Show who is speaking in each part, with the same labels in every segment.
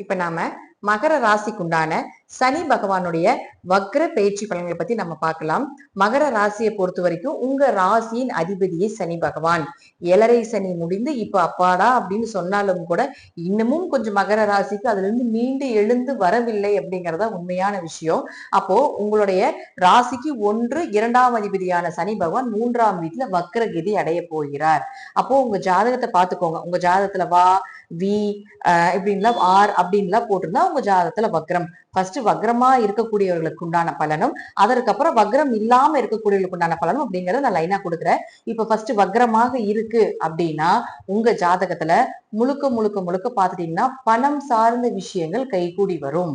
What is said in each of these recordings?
Speaker 1: இப்ப நாம மகர ராசிக்குண்டான சனி பகவானுடைய வக்ர பயிற்சி பலன்களை பத்தி நம்ம பார்க்கலாம். மகர ராசியை பொறுத்த வரைக்கும் உங்க ராசியின் அதிபதியே சனி பகவான். ஏழரை சனி முடிந்து இப்ப அப்பாடா அப்படின்னு சொன்னாலும் கூட இன்னமும் கொஞ்சம் மகர ராசிக்கு அதுல இருந்து மீண்டு எழுந்து வரவில்லை அப்படிங்கறத உண்மையான விஷயம். அப்போ உங்களுடைய ராசிக்கு ஒன்று இரண்டாம் அதிபதியான சனி பகவான் மூன்றாம் வீட்டுல வக்ரகிதி அடைய போகிறார். அப்போ உங்க ஜாதகத்தை பார்த்துக்கோங்க. உங்க ஜாதகத்துல வா வி அஹ் இப்படின்லாம் ஆர் அப்படின்லாம் போட்டிருந்தா உங்க ஜாதகத்துல வக்ரம். ஃபர்ஸ்ட் வக்ரமா இருக்கக்கூடியவர்களுக்கு உண்டான பலனும் அதற்கப்புறம் வக்ரம் இல்லாம இருக்கக்கூடியவர்களுக்கு உண்டான பலனும் அப்படிங்கறத நான் லைனா கொடுக்குறேன். இப்ப ஃபர்ஸ்ட் வக்ரமாக இருக்கு அப்படின்னா உங்க ஜாதகத்துல முழுக்க முழுக்க முழுக்க பாத்துட்டீங்கன்னா பணம் சார்ந்த விஷயங்கள் கைகூடி வரும்.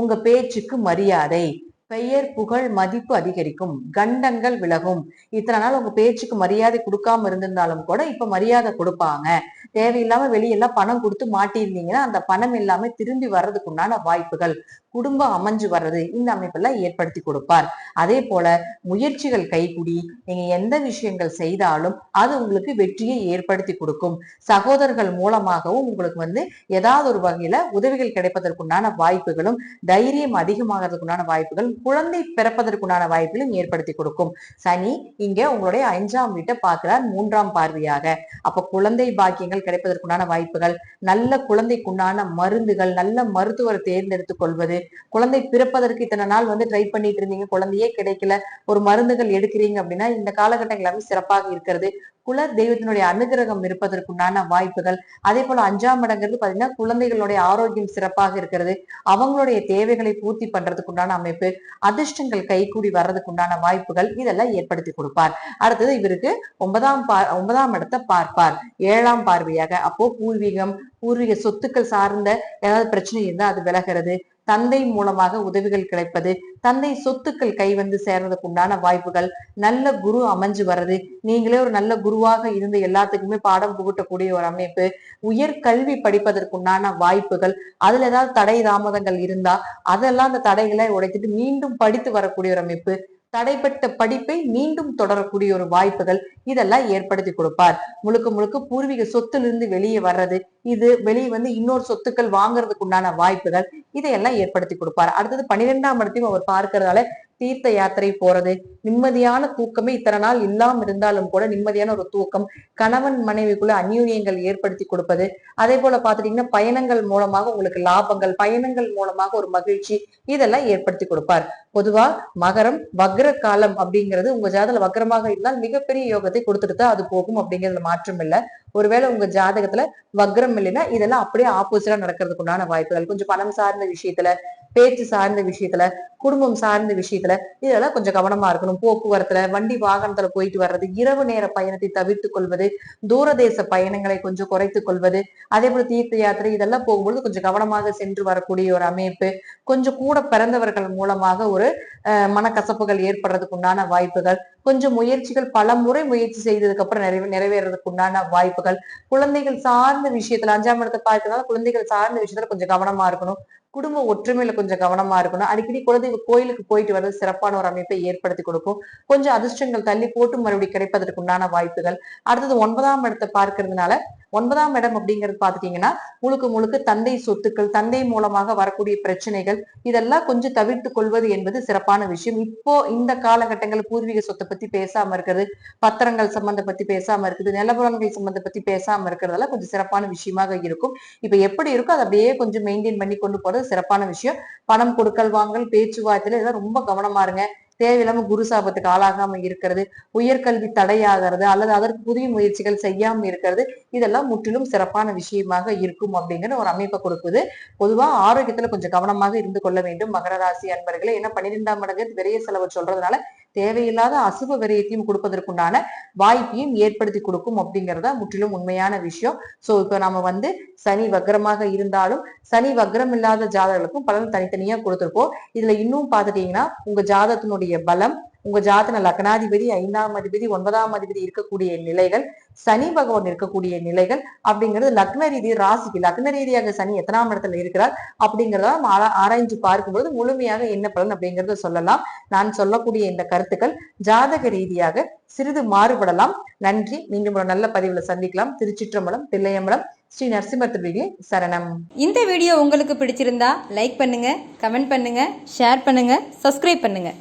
Speaker 1: உங்க பேச்சுக்கு மரியாதை பெயர் புகழ் மதிப்பு அதிகரிக்கும். கண்டங்கள் விலகும். இத்தனை நாள் உங்க பேச்சுக்கு மரியாதை கொடுக்காம இருந்திருந்தாலும் கூட இப்ப மரியாதை கொடுப்பாங்க. தேவையில்லாம வெளியெல்லாம் பணம் கொடுத்து மாட்டியிருந்தீங்கன்னா அந்த பணம் எல்லாமே திரும்பி வர்றதுக்கு உண்டான வாய்ப்புகள். குடும்பம் அமைஞ்சு வர்றது இந்த அமைப்பெல்லாம் ஏற்படுத்தி கொடுப்பார். அதே போல முயற்சிகள் கைகூடி நீங்க எந்த விஷயங்கள் செய்தாலும் அது உங்களுக்கு வெற்றியை ஏற்படுத்தி கொடுக்கும். சகோதரர்கள் மூலமாகவும் உங்களுக்கு வந்து ஏதாவது ஒரு வகையில உதவிகள் கிடைப்பதற்குண்டான வாய்ப்புகளும் தைரியம் அதிகமாகிறதுக்குண்டான வாய்ப்புகள் குழந்தை பிறப்பதற்குண்டான வாய்ப்புகளும் ஏற்படுத்தி கொடுக்கும். சனி இங்க உங்களுடைய அஞ்சாம் வீட்டை பார்க்கிறார் மூன்றாம் பார்வையாக. அப்ப குழந்தை பாக்கியங்கள் கிடைப்பதற்குண்டான வாய்ப்புகள் நல்ல குழந்தைக்குண்டான மருந்துகள் நல்ல மருத்துவரை தேர்ந்தெடுத்துக் கொள்வது குழந்தை பிறப்பதற்கு இத்தனை நாள் வந்து ட்ரை பண்ணிட்டு இருந்தீங்க. குழந்தையே கிடைக்கல. ஒரு மருந்துகள் எடுக்கிறீங்க அப்படின்னா இந்த காலகட்டங்கள் எல்லாமே சிறப்பாக இருக்கிறது. குல தெய்வத்தினுடைய அனுகிரகம் இருப்பதற்குண்டான வாய்ப்புகள். அதே போல அஞ்சாம் இடங்கிறது பாத்தீங்கன்னா குழந்தைகளுடைய ஆரோக்கியம் சிறப்பாக இருக்கிறது. அவங்களுடைய தேவைகளை பூர்த்தி பண்றதுக்குண்டான அமைப்பு அதிர்ஷ்டங்கள் கைகூடி வர்றதுக்கு உண்டான வாய்ப்புகள் இதெல்லாம் ஏற்படுத்தி கொடுப்பார். அடுத்தது இவருக்கு ஒன்பதாம் பா ஒன்பதாம் இடத்தை பார்ப்பார். ஏழாம் பார்வையாக. அப்போ பூர்வீகம் பூர்வீக சொத்துக்கள் சார்ந்த ஏதாவது பிரச்சனை இருந்தா அது விலகிறது. தந்தை மூலமாக உதவிகள் கிடைப்பது தந்தை சொத்துக்கள் கை வந்து சேர்றதுக்கு உண்டான வாய்ப்புகள் நல்ல குரு அமைஞ்சு வர்றது நீங்களே ஒரு நல்ல குருவாக இருந்து எல்லாத்துக்குமே பாடம் புகட்டக்கூடிய ஒரு அமைப்பு உயர் கல்வி படிப்பதற்குண்டான வாய்ப்புகள் அதுல ஏதாவது தடை தாமதங்கள் இருந்தா அதெல்லாம் அந்த தடைகளை உடைத்துட்டு மீண்டும் படித்து வரக்கூடிய ஒரு அமைப்பு தடைப்பட்ட படிப்பை மீண்டும் தொடரக்கூடிய ஒரு வாய்ப்புகள் இதெல்லாம் ஏற்படுத்தி கொடுப்பார். முழுக்க முழுக்க பூர்வீக சொத்திலிருந்து வெளியே வர்றது இது வெளியே வந்து இன்னொரு சொத்துக்கள் வாங்குறதுக்கு உண்டான வாய்ப்புகள் இதையெல்லாம் ஏற்படுத்தி கொடுப்பார். அடுத்தது பன்னிரெண்டாம் இடத்தையும் அவர் பார்க்கறதால தீர்த்த யாத்திரை போறது நிம்மதியான தூக்கமே இத்தனை நாள் இல்லாம இருந்தாலும் கூட நிம்மதியான ஒரு தூக்கம் கணவன் மனைவிக்குள்ள அந்யூன்யங்கள் ஏற்படுத்தி கொடுப்பது அதே போல பாத்துட்டீங்கன்னா பயணங்கள் மூலமாக உங்களுக்கு லாபங்கள் பயணங்கள் மூலமாக ஒரு மகிழ்ச்சி இதெல்லாம் ஏற்படுத்தி கொடுப்பார். பொதுவா மகரம் வக்ர காலம் அப்படிங்கிறது உங்க ஜாதகத்துல வக்ரமாக இருந்தால் மிகப்பெரிய யோகத்தை கொடுத்துட்டு அது போகும் அப்படிங்கிறதுல மாற்றம் இல்லை. ஒருவேளை உங்க ஜாதகத்துல வக்ரம் இல்லைன்னா இதெல்லாம் அப்படியே ஆப்போசிட்டா நடக்கிறதுக்கு உண்டான வாய்ப்புகள் கொஞ்சம் பணம் சார்ந்த விஷயத்துல பேச்சு சார்ந்த விஷயத்துல குடும்பம் சார்ந்த விஷயத்துல இதெல்லாம் கொஞ்சம் கவனமா இருக்கணும். போக்குவரத்துல வண்டி வாகனத்துல போயிட்டு வர்றது இரவு நேர பயணத்தை தவிர்த்து கொள்வது தூரதேச பயணங்களை கொஞ்சம் குறைத்து கொள்வது அதே போல தீர்த்த யாத்திரை இதெல்லாம் போகும்பொழுது கொஞ்சம் கவனமாக சென்று வரக்கூடிய ஒரு அமைப்பு கொஞ்சம் கூட பிறந்தவர்கள் மூலமாக ஒரு மனக்கசப்புகள் ஏற்படுறதுக்கு உண்டான வாய்ப்புகள் கொஞ்சம் முயற்சிகள் பல முறை முயற்சி செய்ததுக்கு அப்புறம் நிறைவே நிறைவேறதுக்கு உண்டான வாய்ப்புகள். குழந்தைகள் சார்ந்த விஷயத்துல அஞ்சாம் இடத்தை பார்க்கறதுனால குழந்தைகள் சார்ந்த விஷயத்துல கொஞ்சம் கவனமா இருக்கணும். குடும்ப ஒற்றுமையில கொஞ்சம் கவனமா இருக்கணும். அடிக்கடி குழந்தைங்க கோயிலுக்கு போயிட்டு வர்றது சிறப்பான ஒரு அமைப்பை ஏற்படுத்தி கொடுக்கும். கொஞ்சம் அதிர்ஷ்டங்கள் தள்ளி போட்டு மறுபடியும் கிடைப்பதற்கு உண்டான வாய்ப்புகள். அடுத்தது ஒன்பதாம் இடத்தை பார்க்கறதுனால ஒன்பதாம் இடம் அப்படிங்கிறது பாத்துட்டீங்கன்னா முழுக்க முழுக்க தந்தை சொத்துக்கள் தந்தை மூலமாக வரக்கூடிய பிரச்சனைகள் இதெல்லாம் கொஞ்சம் தவிர்த்து கொள்வது என்பது சிறப்பான விஷயம். இப்போ இந்த காலகட்டங்கள் பூர்வீக சொத்தை பத்தி பேசாம இருக்கிறது பத்திரங்கள் சம்பந்த பத்தி பேசாம இருக்குது நிலபுலன்கள் சம்பந்த பத்தி பேசாம இருக்கிறதெல்லாம் கொஞ்சம் சிறப்பான விஷயமாக இருக்கும். இப்ப எப்படி இருக்கோ அதை அப்படியே கொஞ்சம் மெயின்டைன் பண்ணி கொண்டு போறது சிறப்பான விஷயம். பணம் கொடுக்கல் வாங்கல் பேச்சுவார்த்தையில இதெல்லாம் ரொம்ப கவனமா இருங்க. தேவையில்லாம குரு சாபத்துக்கு ஆளாகாம இருக்கிறது உயர்கல்வி தடையாகிறது அல்லது அதற்கு புதிய முயற்சிகள் செய்யாம இருக்கிறது. இதெல்லாம் முற்றிலும் சிறப்பான விஷயமாக இருக்கும் அப்படிங்கிற ஒரு அமைப்பை கொடுக்குது. பொதுவா ஆரோக்கியத்துல கொஞ்சம் கவனமாக இருந்து கொள்ள வேண்டும் மகர ராசி அன்பர்களே. ஏன்னா பன்னிரெண்டாம் மடங்கு விரைய செலவு சொல்றதுனால தேவையில்லாத அசுப விரயத்தையும் கொடுப்பதற்குண்டான வாய்ப்பையும் ஏற்படுத்தி கொடுக்கும் அப்படிங்கறத முற்றிலும் உண்மையான விஷயம். சோ இப்போ நாம வந்து சனி வக்ரமாக இருந்தாலும் சனி வக்ரம் இல்லாத ஜாதகர்களுக்கும் பலன் தனித்தனியா கொடுத்துருப்போம். இதுல இன்னும் பாத்துட்டீங்கன்னா உங்க ஜாதகத்தினுடைய பலம் உங்க ஜாதன லக்னாதிபதி ஐந்தாம் அதிபதி ஒன்பதாம் அதிபதி இருக்கக்கூடிய நிலைகள் சனி பகவான் இருக்கக்கூடிய நிலைகள் அப்படிங்கிறது லக்ன ரீதி ராசிக்கு லக்ன ரீதியாக சனி எத்தனாம் இடத்துல இருக்கிறார் அப்படிங்கிறத நம்ம ஆரா- ஆராய்ஞ்சு பார்க்கும்போது முழுமையாக என்ன பலன் அப்படிங்கறத சொல்லலாம். நான் சொல்லக்கூடிய இந்த கருத்துக்கள் ஜாதக ரீதியாக சிறிது மாறுபடலாம். நன்றி. மீண்டும் ஒரு நல்ல பதிவுல சந்திக்கலாம். திருச்சிற்றம்பலம் தில்லையம்பலம் ஸ்ரீ நரசிம்மர் சரணம்.
Speaker 2: இந்த வீடியோ உங்களுக்கு பிடிச்சிருந்தா லைக் பண்ணுங்க கமெண்ட் பண்ணுங்க ஷேர் பண்ணுங்க சப்ஸ்கிரைப் பண்ணுங்க.